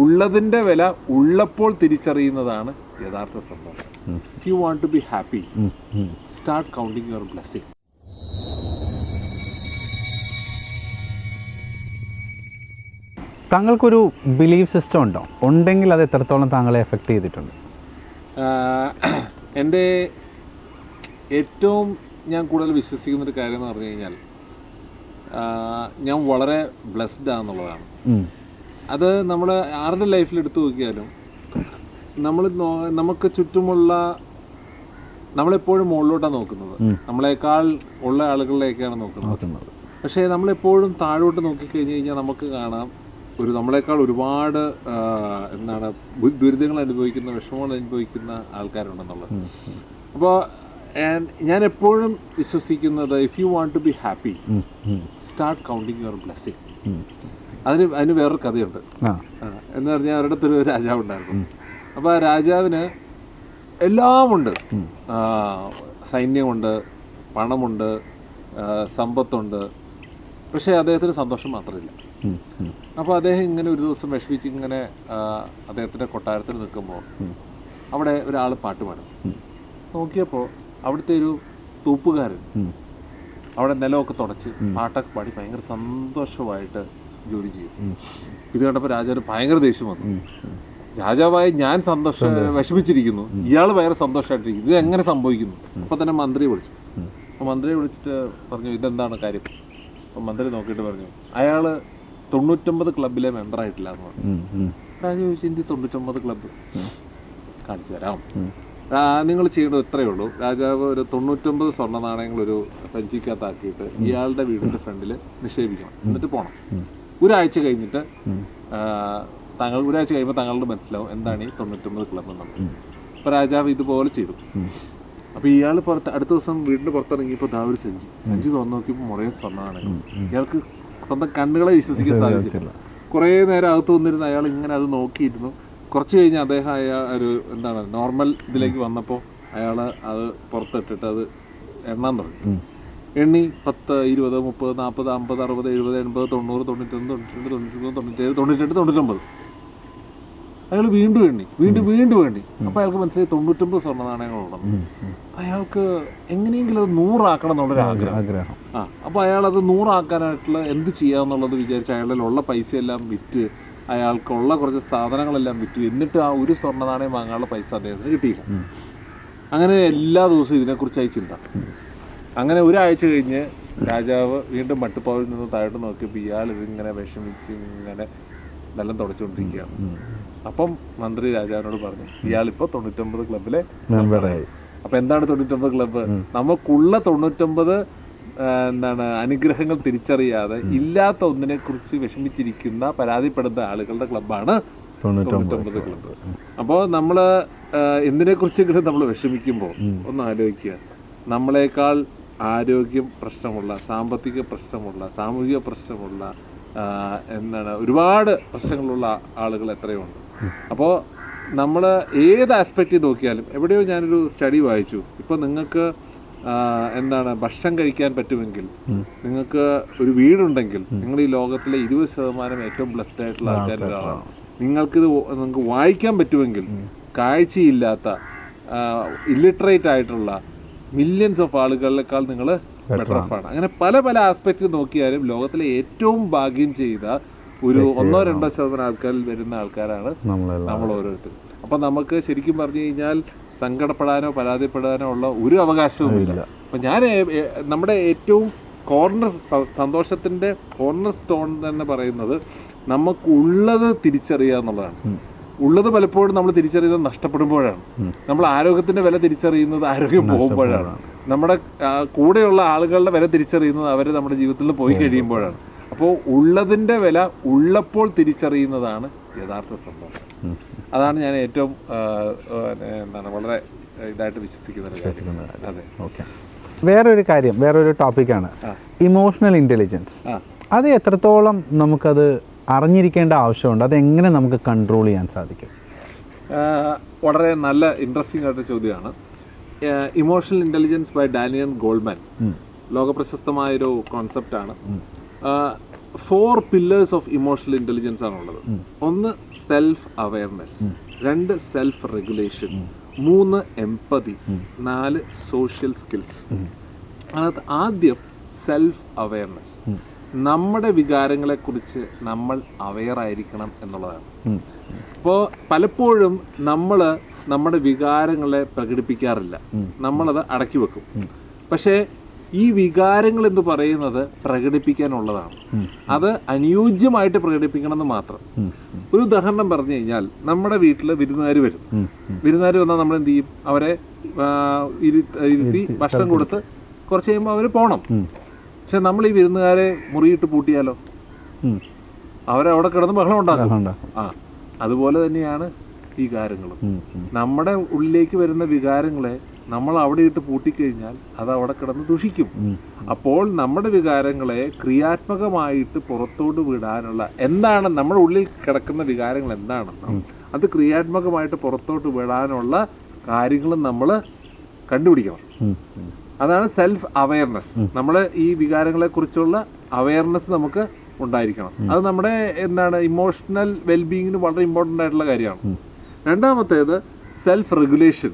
ഉള്ളതിന്റെ വില ഉള്ളപ്പോൾ തിരിച്ചറിയുന്നതാണ് യഥാർത്ഥ സന്തോഷം if you want to be happy. Start counting your blessing താങ്കൾക്കൊരു belief system ഉണ്ടോ? ഉണ്ടെങ്കിൽ അത് എത്രത്തോളം താങ്കളെ എഫക്റ്റ് ചെയ്തിട്ടുണ്ട്? എന്റെ ഏറ്റവും ഞാൻ കൂടുതൽ വിശ്വസിക്കുന്ന ഒരു കാര്യം എന്ന് പറഞ്ഞു കഴിഞ്ഞാൽ ഞാൻ വളരെ ബ്ലെസ്ഡ് ആണെന്നുള്ളതാണ്. അത് നമ്മൾ ആരുടെ ലൈഫിൽ എടുത്തു നോക്കിയാലും നമ്മൾ നമുക്ക് ചുറ്റുമുള്ള നമ്മളെപ്പോഴും മുകളിലോട്ടാണ് നോക്കുന്നത്. നമ്മളെക്കാൾ ഉള്ള ആളുകളിലേക്കാണ് നോക്കുന്നത്. പക്ഷേ നമ്മളെപ്പോഴും താഴോട്ട് നോക്കിക്കഴിഞ്ഞ് കഴിഞ്ഞാൽ നമുക്ക് കാണാം ഒരു നമ്മളെക്കാൾ ഒരുപാട് എന്താണ് ദുരിതങ്ങൾ അനുഭവിക്കുന്ന വിഷമങ്ങൾ അനുഭവിക്കുന്ന ആൾക്കാരുണ്ടെന്നുള്ളത്. അപ്പോൾ ഞാൻ എപ്പോഴും വിശ്വസിക്കുന്നത് if you want to be happy start counting your blessing. അതിന് അതിന് വേറൊരു കഥയുണ്ട്. എന്ന് പറഞ്ഞാൽ അവരുടെ രാജാവ് ഉണ്ടായിരുന്നു. അപ്പോൾ ആ രാജാവിന് എല്ലാമുണ്ട്. സൈന്യമുണ്ട് പണമുണ്ട് സമ്പത്തുണ്ട്. പക്ഷേ അദ്ദേഹത്തിന് സന്തോഷം മാത്രമില്ല. അപ്പോൾ അദ്ദേഹം ഇങ്ങനെ ഒരു ദിവസം വിഷമിച്ച് ഇങ്ങനെ അദ്ദേഹത്തിന്റെ കൊട്ടാരത്തിൽ നിൽക്കുമ്പോൾ അവിടെ ഒരാൾ പാട്ട് പാടും. നോക്കിയപ്പോൾ അവിടുത്തെ ഒരു തൂപ്പുകാരൻ അവിടെ നിലമൊക്കെ തുടച്ച് പാട്ടൊക്കെ പാടി ഭയങ്കര സന്തോഷമായിട്ട് ജോലി ചെയ്യും. ഇത് കണ്ടപ്പോൾ രാജാവിന് ഭയങ്കര ദേഷ്യം വന്നു. രാജാവായി ഞാൻ സന്തോഷ വിഷമിച്ചിരിക്കുന്നു. ഇയാൾ ഭയങ്കര സന്തോഷമായിട്ടിരിക്കുന്നു ഇത് എങ്ങനെ സംഭവിക്കുന്നു? അപ്പൊ തന്നെ മന്ത്രിയെ വിളിച്ചു. അപ്പോൾ അപ്പൊ മന്ത്രിയെ വിളിച്ചിട്ട് പറഞ്ഞു ഇതെന്താണ് കാര്യം? അപ്പൊ മന്ത്രി നോക്കിയിട്ട് പറഞ്ഞു അയാൾ തൊണ്ണൂറ്റൊമ്പത് ക്ലബിലെ മെമ്പർ ആയിട്ടില്ല എന്ന് പറഞ്ഞു. രാജാവ് ചോദിച്ചു ഇന്ത്യ തൊണ്ണൂറ്റൊമ്പത് ക്ലബ്ബ്? കാണിച്ചു തരാം. നിങ്ങൾ ചെയ്യേണ്ടത് ഇത്രയേ ഉള്ളൂ. രാജാവ് ഒരു തൊണ്ണൂറ്റൊമ്പത് സ്വർണ നാണയങ്ങൾ ഒരു സഞ്ചിക്കകത്താക്കിയിട്ട് ഇയാളുടെ വീടിന്റെ ഫ്രണ്ടിൽ നിക്ഷേപിക്കണം. എന്നിട്ട് പോകണം. ഒരാഴ്ച കഴിഞ്ഞിട്ട് താങ്കൾ ഒരാഴ്ച കഴിയുമ്പോൾ താങ്കളുടെ മനസ്സിലാവും എന്താണ് ഈ തൊണ്ണൂറ്റൊമ്പത് ക്ലബ് എന്നുള്ളത്. അപ്പൊ അപ്പോൾ രാജാവ് ഇതുപോലെ ചെയ്തു. അപ്പൊ അപ്പോൾ ഇയാൾ പുറത്ത് അടുത്ത ദിവസം വീടിന് പുറത്തിറങ്ങിയപ്പോൾ ദാ ഒരു സെഞ്ചി. സെഞ്ചി തുറന്നു നോക്കിയപ്പോൾ മുറയെ സ്വർണമാണ്. ഇയാൾക്ക് സ്വന്തം കണ്ണുകളെ വിശ്വസിക്കാൻ സാധിച്ചില്ല. കുറേ നേരം അകത്ത് വന്നിരുന്ന അയാൾ ഇങ്ങനെ അത് നോക്കിയിരുന്നു. കുറച്ച് കഴിഞ്ഞ് അദ്ദേഹം അയാൾ ഒരു എന്താണ് നോർമൽ ഇതിലേക്ക് വന്നപ്പോൾ അയാൾ അത് പുറത്തിട്ടിട്ട് അത് എണ്ണാൻ തുടങ്ങി. എണ്ണി പത്ത് ഇരുപത് മുപ്പത് നാൽപ്പത് അമ്പത് അറുപത് എഴുപത് എൺപത് തൊണ്ണൂറ് തൊണ്ണൂറ്റൊന്ന് തൊണ്ണൂറ്റി തൊണ്ണൂറ്റിമൂന്ന് തൊണ്ണൂറ്റേഴ് തൊണ്ണൂറ്റെട്ട് തൊണ്ണൂറ്റൊമ്പത്. അയാൾ വീണ്ടും എണ്ണി വീണ്ടും വീണ്ടും എണ്ണി. അപ്പോൾ അയാൾക്ക് മനസ്സിലായി തൊണ്ണൂറ്റൊമ്പത് സ്വർണ ഉം. അയാൾക്ക് എങ്ങനെയെങ്കിലും അത് നൂറാക്കണം എന്നുള്ളൊരു ആഗ്രഹം ആഗ്രഹം. ആ അപ്പോൾ അയാൾ അത് നൂറാക്കാനായിട്ടുള്ള എന്ത് ചെയ്യാമെന്നുള്ളത് വിചാരിച്ച് അയാളിലുള്ള ഉള്ള എല്ലാം വിറ്റ് അയാൾക്കുള്ള കുറച്ച് സാധനങ്ങളെല്ലാം വിറ്റു എന്നിട്ട് ആ ഒരു സ്വർണ നാണയം വാങ്ങാനുള്ള പൈസ അദ്ദേഹത്തിന് കിട്ടിയില്ല. അങ്ങനെ എല്ലാ ദിവസവും ഇതിനെക്കുറിച്ചായി ചിന്ത. അങ്ങനെ ഒരാഴ്ച കഴിഞ്ഞ് രാജാവ് വീണ്ടും മട്ടുപ്പാവിൽ നിന്ന് താഴോട്ട് നോക്കിയപ്പോൾ ഇയാൾ ഇതിങ്ങനെ വിഷമിച്ച് ഇങ്ങനെ വെള്ളം തുടച്ചുകൊണ്ടിരിക്കുകയാണ്. അപ്പം മന്ത്രി രാജാവിനോട് പറഞ്ഞു ഇയാൾ ഇപ്പൊ തൊണ്ണൂറ്റൊമ്പത് ക്ലബിലെ മെമ്പറായി അപ്പൊ എന്താണ് തൊണ്ണൂറ്റൊമ്പത് ക്ലബ്ബ്? നമുക്കുള്ള തൊണ്ണൂറ്റൊമ്പത് എന്താണ് അനുഗ്രഹങ്ങൾ തിരിച്ചറിയാതെ ഇല്ലാത്ത ഒന്നിനെ കുറിച്ച് വിഷമിച്ചിരിക്കുന്ന പരാതിപ്പെടുന്ന ആളുകളുടെ ക്ലബ്ബാണ് തൊണ്ണൂറ്റൊമ്പത് തൊണ്ണൂറ്റൊമ്പത് ക്ലബ്ബ്. അപ്പോൾ നമ്മൾ എന്തിനെ കുറിച്ചെങ്കിലും നമ്മൾ വിഷമിക്കുമ്പോൾ ഒന്ന് ആലോചിക്കുക. നമ്മളെക്കാൾ ആരോഗ്യം പ്രശ്നമുള്ള സാമ്പത്തിക പ്രശ്നമുള്ള സാമൂഹിക പ്രശ്നമുള്ള എന്താണ് ഒരുപാട് പ്രശ്നങ്ങളുള്ള ആളുകൾ എത്രയുണ്ട്. അപ്പോൾ നമ്മൾ ഏത് ആസ്പെക്റ്റ് നോക്കിയാലും എവിടെയോ ഞാനൊരു സ്റ്റഡി വായിച്ചു. ഇപ്പോൾ നിങ്ങൾക്ക് എന്താണ് ഭക്ഷണം കഴിക്കാൻ പറ്റുമെങ്കിൽ നിങ്ങൾക്ക് ഒരു വീടുണ്ടെങ്കിൽ നിങ്ങൾ ഈ ലോകത്തിലെ ഇരുപത് ശതമാനം ഏറ്റവും ബ്ലസ്ഡ് ആയിട്ടുള്ള ആൾക്കാരിൽ ഒരാളാണ്. നിങ്ങൾക്കിത് നിങ്ങൾക്ക് വായിക്കാൻ പറ്റുമെങ്കിൽ കാഴ്ചയില്ലാത്ത ഇല്ലിറ്ററേറ്റ് ആയിട്ടുള്ള മില്യൺസ് ഓഫ് ആളുകളെക്കാൾ നിങ്ങൾ ബെറ്റർ ഓഫ് ആണ്. അങ്ങനെ പല പല ആസ്പെക്റ്റ് നോക്കിയാലും ലോകത്തിലെ ഏറ്റവും ഭാഗ്യം ചെയ്ത ഒരു ഒന്നോ രണ്ടോ ശതമാനം ആൾക്കാരിൽ വരുന്ന ആൾക്കാരാണ് നമ്മൾ ഓരോരുത്തർ. അപ്പൊ നമുക്ക് ശരിക്കും പറഞ്ഞു കഴിഞ്ഞാൽ സങ്കടപ്പെടാനോ പരാതിപ്പെടാനോ ഉള്ള ഒരു അവകാശവുമില്ല. അപ്പൊ ഞാൻ നമ്മുടെ ഏറ്റവും കോർണർ സന്തോഷത്തിന്റെ കോർണർ സ്റ്റോൺ തന്നെ പറയുന്നത് നമുക്കുള്ളത് തിരിച്ചറിയുക എന്നുള്ളതാണ്. ഉള്ളത് പലപ്പോഴും നമ്മൾ തിരിച്ചറിയുന്നത് നഷ്ടപ്പെടുമ്പോഴാണ്. നമ്മൾ ആരോഗ്യത്തിന്റെ വില തിരിച്ചറിയുന്നത് ആരോഗ്യം പോകുമ്പോഴാണ്. നമ്മുടെ കൂടെയുള്ള ആളുകളുടെ വില തിരിച്ചറിയുന്നത് അവർ നമ്മുടെ ജീവിതത്തിൽ നിന്ന് പോയി കഴിയുമ്പോഴാണ്. അപ്പോൾ ഉള്ളതിന്റെ വില ഉള്ളപ്പോൾ തിരിച്ചറിയുന്നതാണ് യഥാർത്ഥ സന്തോഷം അതാണ് ഞാൻ ഏറ്റവും എന്താണ് വളരെ ഇതായിട്ട് വിശ്വസിക്കുന്നത്. അതെ. ഓക്കെ. വേറൊരു കാര്യം വേറൊരു ടോപ്പിക്കാണ് ഇമോഷണൽ ഇന്റലിജൻസ് അത് എത്രത്തോളം നമുക്കത് അറിഞ്ഞിരിക്കേണ്ട ആവശ്യമുണ്ട്. അതെങ്ങനെ നമുക്ക് കൺട്രോൾ ചെയ്യാൻ സാധിക്കും? വളരെ നല്ല ഇൻട്രസ്റ്റിംഗ് ആയിട്ട് ചോദ്യമാണ്. Emotional intelligence by Daniel Goldman പ്രശസ്തമായൊരു concept ആണ്. Four pillars of emotional intelligence ആണുള്ളത്. ഒന്ന് സെൽഫ് അവയർനെസ് രണ്ട് സെൽഫ് റെഗുലേഷൻ മൂന്ന് എംപതി നാല് സോഷ്യൽ സ്കിൽസ് അതിനകത്ത് ആദ്യം സെൽഫ് അവയർനെസ് നമ്മുടെ വികാരങ്ങളെക്കുറിച്ച് നമ്മൾ അവെയർ ആയിരിക്കണം എന്നുള്ളതാണ്. ഇപ്പോ പലപ്പോഴും നമ്മൾ നമ്മുടെ വികാരങ്ങളെ പ്രകടിപ്പിക്കാറില്ല. നമ്മളത് അടക്കി വെക്കും. പക്ഷേ ഈ വികാരങ്ങൾ എന്ന് പറയുന്നത് പ്രകടിപ്പിക്കാനുള്ളതാണ്. അത് അനുയോജ്യമായിട്ട് പ്രകടിപ്പിക്കണം എന്ന് മാത്രം ഒരു ഉദാഹരണം പറഞ്ഞു കഴിഞ്ഞാൽ നമ്മുടെ വീട്ടിൽ വിരുന്നുകാർ വരും. വിരുന്നുകാർ വന്നാൽ നമ്മൾ എന്ത് ചെയ്യും? അവരെ ഇരുത്തി ഭക്ഷണം കൊടുത്ത് കുറച്ച് കഴിയുമ്പോൾ അവർ പോകണം. പക്ഷെ നമ്മൾ ഈ വിരുന്നുകാരെ മുറിയിട്ട് പൂട്ടിയാലോ. അവരവിടെ കിടന്ന് ബഹളം ഉണ്ടാകും. ആ അതുപോലെ തന്നെയാണ് വികാരങ്ങളും ഉം. ഉം. നമ്മുടെ ഉള്ളിലേക്ക് വരുന്ന വികാരങ്ങളെ നമ്മൾ അവിടെ ഇട്ട് പൂട്ടിക്കഴിഞ്ഞാൽ അത് അവിടെ കിടന്ന് ദുഷിക്കും. അപ്പോൾ നമ്മുടെ വികാരങ്ങളെ ക്രിയാത്മകമായിട്ട് പുറത്തോട്ട് വിടാനുള്ള എന്താണ് നമ്മുടെ ഉള്ളിൽ കിടക്കുന്ന വികാരങ്ങൾ എന്താണെന്നും അത് ക്രിയാത്മകമായിട്ട് പുറത്തോട്ട് വിടാനുള്ള കാര്യങ്ങളും നമ്മൾ കണ്ടുപിടിക്കണം. അതാണ് സെൽഫ് അവയർനെസ് നമ്മൾ ഈ വികാരങ്ങളെ കുറിച്ചുള്ള അവയർനെസ് നമുക്ക് ഉണ്ടായിരിക്കണം. അത് നമ്മുടെ എന്താണ് ഇമോഷണൽ വെൽബീയിങ്ങിന് വളരെ ഇമ്പോർട്ടന്റ് ആയിട്ടുള്ള കാര്യമാണ്. രണ്ടാമത്തേത് സെൽഫ് റെഗുലേഷൻ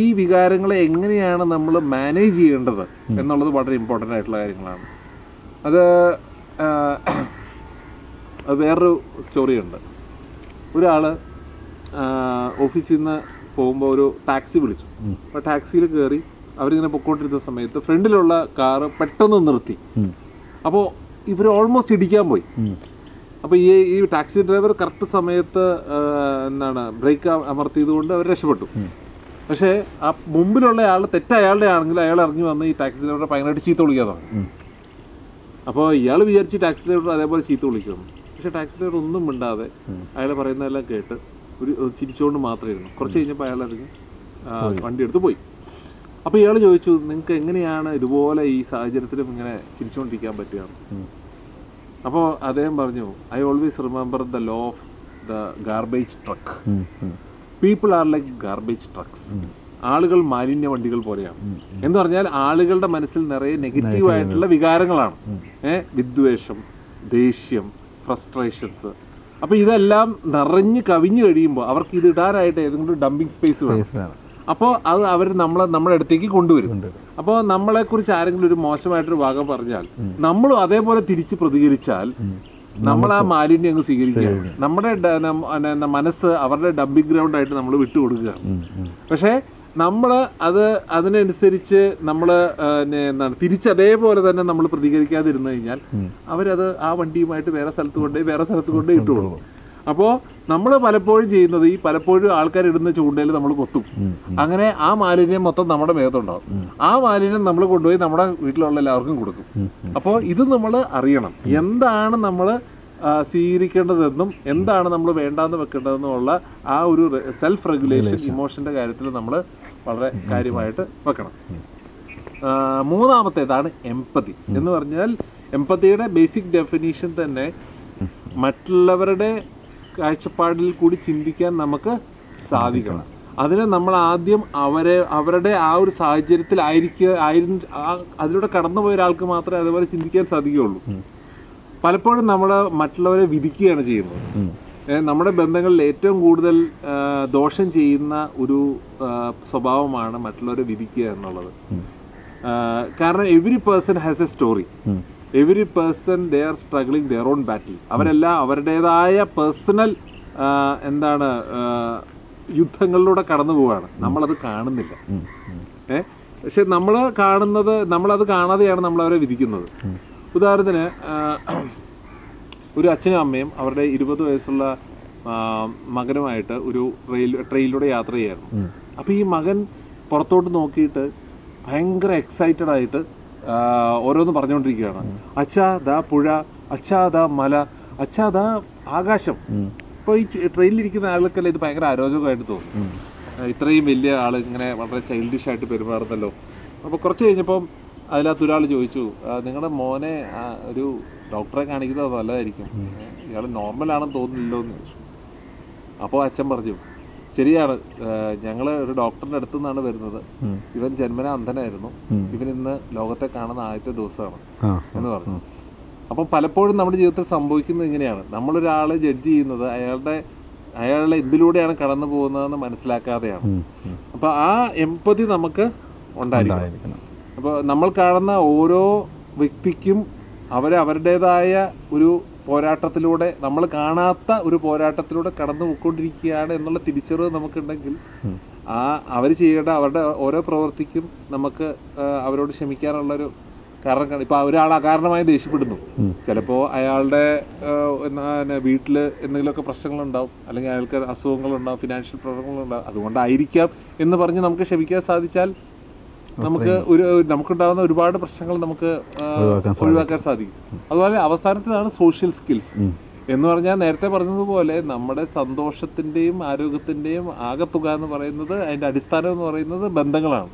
ഈ വികാരങ്ങളെ എങ്ങനെയാണ് നമ്മൾ മാനേജ് ചെയ്യേണ്ടത് എന്നുള്ളത് വളരെ ഇമ്പോർട്ടന്റ് ആയിട്ടുള്ള കാര്യങ്ങളാണ്. അത് വേറൊരു സ്റ്റോറിയുണ്ട് ഒരാൾ ഓഫീസിൽ നിന്ന് പോകുമ്പോൾ ഒരു ടാക്സി വിളിച്ചു. അപ്പോൾ ടാക്സിയിൽ കയറി അവരിങ്ങനെ പൊക്കോണ്ടിരുന്ന സമയത്ത് ഫ്രണ്ടിലുള്ള കാറ് പെട്ടെന്ന് നിർത്തി. അപ്പോൾ ഇവർ ഓൾമോസ്റ്റ് ഇടിക്കാൻ പോയി. അപ്പൊ അപ്പോൾ ഈ ഈ ടാക്സി ഡ്രൈവർ കറക്റ്റ് സമയത്ത് എന്താണ് ബ്രേക്ക് അമർത്തിയത് കൊണ്ട് അവർ രക്ഷപ്പെട്ടു. പക്ഷേ ആ മുമ്പിലുള്ള ആൾ തെറ്റ അയാളുടെ ആണെങ്കിൽ അയാൾ ഇറങ്ങി വന്ന് ഈ ടാക്സി ഡ്രൈവറെ ഭയങ്കരമായിട്ട് ചീത്ത വിളിക്കാൻ തുടങ്ങി. അപ്പോൾ ഇയാൾ വിചാരിച്ച് ടാക്സി ഡ്രൈവർ അതേപോലെ ചീത്ത വിളിക്കുന്നു. പക്ഷേ ടാക്സി ഡ്രൈവർ ഒന്നും മിണ്ടാതെ അയാൾ പറയുന്നതെല്ലാം കേട്ട് ഒരു ചിരിച്ചുകൊണ്ട് മാത്രമേ ഇരുന്നു കുറച്ച് കഴിഞ്ഞപ്പോൾ അയാൾ ഇറങ്ങി വണ്ടി എടുത്ത് പോയി. അപ്പോൾ ഇയാൾ ചോദിച്ചു നിങ്ങൾക്ക് എങ്ങനെയാണ് ഇതുപോലെ ഈ സാഹചര്യത്തിലും ഇങ്ങനെ ചിരിച്ചുകൊണ്ടിരിക്കാൻ പറ്റുക? അപ്പോ അപ്പോൾ അദ്ദേഹം പറഞ്ഞു I always remember the law of the garbage truck. People are like garbage trucks ആളുകൾ മാലിന്യ വണ്ടികൾ പോലെയാണ്. എന്ന് പറഞ്ഞാൽ ആളുകളുടെ മനസ്സിൽ നിറയെ നെഗറ്റീവ് ആയിട്ടുള്ള വികാരങ്ങളാണ്. ഏഹ് വിദ്വേഷം ദേഷ്യം ഫ്രസ്ട്രേഷൻസ് അപ്പൊ ഇതെല്ലാം നിറഞ്ഞു കവിഞ്ഞു കഴിയുമ്പോൾ അവർക്ക് ഇത് ഇടാനായിട്ട് ഏതെങ്കിലും ഡംപിങ് സ്പേസ് വേണം. അപ്പോൾ അത് അവർ നമ്മളെ നമ്മുടെ അടുത്തേക്ക് കൊണ്ടുവരും. അപ്പോൾ നമ്മളെ കുറിച്ച് ആരെങ്കിലും ഒരു മോശമായിട്ടൊരു ഭാഗം പറഞ്ഞാൽ നമ്മളും അതേപോലെ തിരിച്ച് പ്രതികരിച്ചാൽ നമ്മൾ ആ മാലിന്യം അങ്ങ് സ്വീകരിക്കുകയാണ് നമ്മുടെ മനസ്സ് അവരുടെ ഡംപിങ് ഗ്രൗണ്ട് ആയിട്ട് നമ്മൾ വിട്ടുകൊടുക്കുകയാണ്. ഉം. പക്ഷേ നമ്മൾ അത് അതിനനുസരിച്ച് നമ്മൾ എന്താണ് തിരിച്ച് അതേപോലെ തന്നെ നമ്മൾ പ്രതികരിക്കാതിരുന്നു കഴിഞ്ഞാൽ അവരത് ആ വണ്ടിയുമായിട്ട് വേറെ സ്ഥലത്ത് കൊണ്ടുപോയി വേറെ സ്ഥലത്ത് കൊണ്ടുപോയി ഇട്ടു കൊടുക്കും. അപ്പോൾ നമ്മൾ പലപ്പോഴും ചെയ്യുന്നത് ഈ പലപ്പോഴും ആൾക്കാർ ഇടുന്ന ചൂണ്ടയിൽ നമ്മൾ കൊത്തും. അങ്ങനെ ആ മാലിന്യം മൊത്തം നമ്മുടെ മേത്തുണ്ടാവും. ആ മാലിന്യം നമ്മൾ കൊണ്ടുപോയി നമ്മുടെ വീട്ടിലുള്ള എല്ലാവർക്കും കൊടുക്കും. അപ്പോൾ ഇത് നമ്മൾ അറിയണം. എന്താണ് നമ്മൾ സ്വീകരിക്കേണ്ടതെന്നും എന്താണ് നമ്മൾ വേണ്ടാന്ന് വെക്കേണ്ടതെന്നുമുള്ള ആ ഒരു സെൽഫ് റെഗുലേഷൻ ഇമോഷന്റെ കാര്യത്തിൽ നമ്മൾ വളരെ കാര്യമായിട്ട് വെക്കണം. മൂന്നാമത്തേതാണ് എംപതി എന്ന് പറഞ്ഞാൽ എംപതിയുടെ ബേസിക് ഡെഫിനീഷൻ തന്നെ മറ്റുള്ളവരുടെ കാഴ്ചപ്പാടിൽ കൂടി ചിന്തിക്കാൻ നമുക്ക് സാധിക്കണം. അതിന് നമ്മൾ ആദ്യം അവരെ അവരുടെ ആ ഒരു സാഹചര്യത്തിലായിരിക്കുക ആയിരിക്കുക ആ- അതിലൂടെ കടന്നു പോയ ഒരാൾക്ക് മാത്രമേ അതുപോലെ ചിന്തിക്കാൻ സാധിക്കുകയുള്ളൂ. പലപ്പോഴും നമ്മൾ മറ്റുള്ളവരെ വിധിക്കുകയാണ് ചെയ്യുന്നത്. നമ്മുടെ ബന്ധങ്ങളിൽ ഏറ്റവും കൂടുതൽ ദോഷം ചെയ്യുന്ന ഒരു സ്വഭാവമാണ് മറ്റുള്ളവരെ വിധിക്കുക എന്നുള്ളത്. കാരണം every person has a story ഉം. Every person they are struggling their own battle അവരെല്ലാം അവരുടേതായ പേഴ്സണൽ എന്താണ് യുദ്ധങ്ങളിലൂടെ കടന്നു പോവുകയാണ് നമ്മളത് കാണുന്നില്ല. ഏ? പക്ഷെ നമ്മൾ കാണുന്നത് നമ്മളത് കാണാതെയാണ് നമ്മൾ അവരെ വിധിക്കുന്നത്. ഉദാഹരണത്തിന് ഒരു അച്ഛനും അമ്മയും അവരുടെ ഇരുപത് വയസ്സുള്ള മകനുമായിട്ട് ഒരു റെയിൽ ട്രെയിനിലൂടെ യാത്ര ചെയ്യായിരുന്നു. അപ്പം അപ്പോൾ ഈ മകൻ പുറത്തോട്ട് നോക്കിയിട്ട് ഭയങ്കര എക്സൈറ്റഡ് ആയിട്ട് ഓരോന്ന് പറഞ്ഞുകൊണ്ടിരിക്കുകയാണ്. അച്ഛാ ദാ പുഴ അച്ഛാ ദാ മല അച്ഛാ ദാ ആകാശം. ഇപ്പൊ ഇപ്പോൾ ഈ ട്രെയിനിലിരിക്കുന്ന ആളുകൾക്കെല്ലാം ഇത് ഭയങ്കര ആരോചകമായിട്ട് തോന്നും. ഇത്രയും വലിയ ആൾ ഇങ്ങനെ വളരെ ചൈൽഡിഷ് ആയിട്ട് പെരുമാറുന്നല്ലോ. അപ്പോൾ കുറച്ച് കഴിഞ്ഞപ്പം അതിനകത്ത് ഒരാൾ ചോദിച്ചു നിങ്ങളുടെ മോനെ ഒരു ഡോക്ടറെ കാണിക്കുന്നത് നല്ലതായിരിക്കും. ഇയാൾ നോർമലാണെന്ന് തോന്നുന്നില്ലോ എന്ന് ചോദിച്ചു അപ്പോൾ അച്ഛൻ പറഞ്ഞു ശരിയാണ്. ഞങ്ങൾ ഒരു ഡോക്ടറിന്റെ അടുത്തു നിന്നാണ് വരുന്നത് ഇവൻ ജന്മന അന്ധനായിരുന്നു. ഇവൻ ഇന്ന് ലോകത്തെ കാണുന്ന ആദ്യത്തെ ദിവസമാണ് എന്ന് പറഞ്ഞു. അപ്പം പലപ്പോഴും നമ്മുടെ ജീവിതത്തിൽ സംഭവിക്കുന്നത് ഇങ്ങനെയാണ്. നമ്മളൊരാളെ ജഡ്ജ് ചെയ്യുന്നത് അയാളുടെ അയാളെ എന്തിലൂടെയാണ് കടന്നു പോകുന്നതെന്ന് മനസ്സിലാക്കാതെയാണ്. അപ്പോൾ ആ എമ്പതി നമുക്ക് ഉണ്ടായിരിക്കണം. ഉണ്ടായിരിക്കണം. അപ്പോൾ നമ്മൾ കാണുന്ന ഓരോ വ്യക്തിക്കും അവർ അവരുടേതായ ഒരു പോരാട്ടത്തിലൂടെ നമ്മൾ കാണാത്ത ഒരു പോരാട്ടത്തിലൂടെ കടന്നു പോയിക്കൊണ്ടിരിക്കുകയാണ് എന്നുള്ള തിരിച്ചറിവ് നമുക്കുണ്ടെങ്കിൽ ആ അവർ ചെയ്യേണ്ട അവരുടെ ഓരോ പ്രവൃത്തിക്കും നമുക്ക് അവരോട് അവരോട് ക്ഷമിക്കാനുള്ളൊരു കാരണം. ഇപ്പൊ ഒരാൾ അകാരണമായി ദേഷ്യപ്പെടുന്നു ചിലപ്പോ ചിലപ്പോൾ അയാളുടെ വീട്ടിൽ എന്തെങ്കിലുമൊക്കെ പ്രശ്നങ്ങളുണ്ടാവും അല്ലെങ്കിൽ അയാൾക്ക് അസുഖങ്ങളുണ്ടാവും ഫിനാൻഷ്യൽ പ്രോബ്ലങ്ങളുണ്ടാവും അതുകൊണ്ടായിരിക്കാം എന്ന് പറഞ്ഞ് നമുക്ക് ക്ഷമിക്കാൻ സാധിച്ചാൽ നമുക്ക് ഒരു നമുക്കുണ്ടാകുന്ന ഒരുപാട് പ്രശ്നങ്ങൾ നമുക്ക് ഒഴിവാക്കാൻ സാധിക്കും. അതുപോലെ അവസാനത്തേതാണ് സോഷ്യൽ സ്കിൽസ് എന്ന് പറഞ്ഞാൽ നേരത്തെ പറഞ്ഞതുപോലെ നമ്മുടെ സന്തോഷത്തിന്റെയും ആരോഗ്യത്തിന്റെയും ആകത്തുക എന്ന് പറയുന്നത് അതിന്റെ അടിസ്ഥാനം എന്ന് പറയുന്നത് ബന്ധങ്ങളാണ്.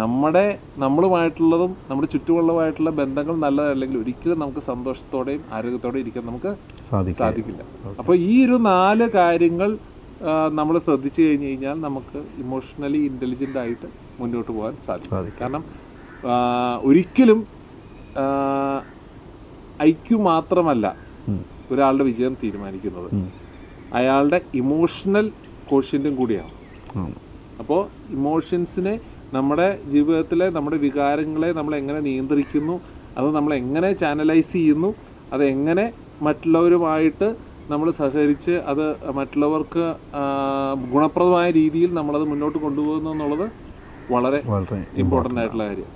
നമ്മുടെ നമ്മളുമായിട്ടുള്ളതും നമ്മുടെ ചുറ്റുമുള്ളതുമായിട്ടുള്ള ബന്ധങ്ങൾ നല്ലതല്ലെങ്കിൽ ഒരിക്കലും നമുക്ക് സന്തോഷത്തോടെയും ആരോഗ്യത്തോടെയും ഇരിക്കാൻ നമുക്ക് സാധിക്കില്ല. അപ്പോൾ ഈ ഒരു നാല് കാര്യങ്ങൾ നമ്മൾ ശ്രദ്ധിച്ചു കഴിഞ്ഞു കഴിഞ്ഞാൽ നമുക്ക് ഇമോഷണലി ഇന്റലിജന്റ് ആയിട്ട് മുന്നോട്ട് പോകാൻ സാധിക്കും. കാരണം ഒരിക്കലും ഐക്യു മാത്രമല്ല ഒരാളുടെ വിജയം തീരുമാനിക്കുന്നത്. അയാളുടെ ഇമോഷണൽ കോഷ്യന്റും കൂടിയാണ്. അപ്പോൾ ഇമോഷൻസിനെ നമ്മുടെ ജീവിതത്തിലെ നമ്മുടെ വികാരങ്ങളെ നമ്മൾ എങ്ങനെ നിയന്ത്രിക്കുന്നു അത് നമ്മൾ എങ്ങനെ ചാനലൈസ് ചെയ്യുന്നു അത് എങ്ങനെ മറ്റുള്ളവരുമായിട്ട് നമ്മൾ സഹകരിച്ച് അത് മറ്റുള്ളവർക്ക് ഗുണപ്രദമായ രീതിയിൽ നമ്മളത് മുന്നോട്ട് കൊണ്ടുപോകുന്നു എന്നുള്ളത് വളരെ ഇമ്പോർട്ടന്റ് ആയിട്ടുള്ള കാര്യം.